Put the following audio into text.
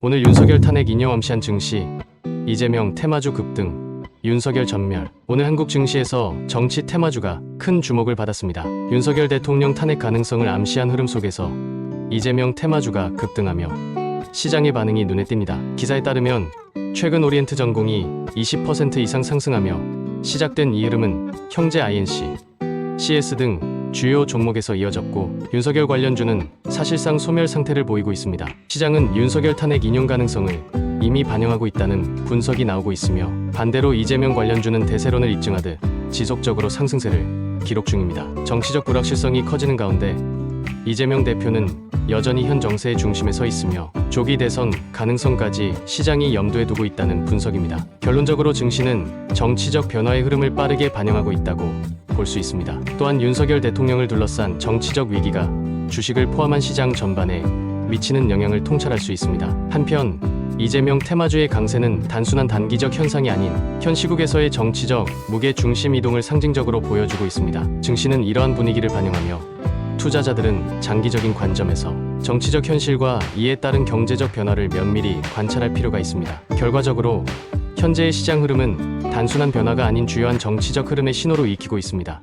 오늘 윤석열 탄핵 암시한 증시, 이재명 테마주 급등, 윤석열 전멸. 오늘 한국 증시에서 정치 테마주가 큰 주목을 받았습니다. 윤석열 대통령 탄핵 가능성을 암시한 흐름 속에서 이재명 테마주가 급등하며 시장의 반응이 눈에 띕니다. 기사에 따르면 최근 오리엔트 전공이 20% 이상 상승하며 시작된 이 흐름은 형제 INC, CS 등 주요 종목에서 이어졌고 윤석열 관련주는 사실상 소멸 상태를 보이고 있습니다. 시장은 윤석열 탄핵 인용 가능성을 이미 반영하고 있다는 분석이 나오고 있으며 반대로 이재명 관련주는 대세론을 입증하듯 지속적으로 상승세를 기록 중입니다. 정치적 불확실성이 커지는 가운데 이재명 대표는 여전히 현 정세의 중심에 서 있으며 조기 대선 가능성까지 시장이 염두에 두고 있다는 분석입니다. 결론적으로 증시는 정치적 변화의 흐름을 빠르게 반영하고 있다고 볼 수 있습니다. 또한 윤석열 대통령을 둘러싼 정치적 위기가 주식을 포함한 시장 전반에 미치는 영향을 통찰할 수 있습니다. 한편 이재명 테마주의 강세는 단순한 단기적 현상이 아닌 현 시국에서의 정치적 무게 중심 이동을 상징적으로 보여주고 있습니다. 증시는 이러한 분위기를 반영하며 투자자들은 장기적인 관점에서 정치적 현실과 이에 따른 경제적 변화를 면밀히 관찰할 필요가 있습니다. 결과적으로 현재의 시장 흐름은 단순한 변화가 아닌 주요한 정치적 흐름의 신호로 익히고 있습니다.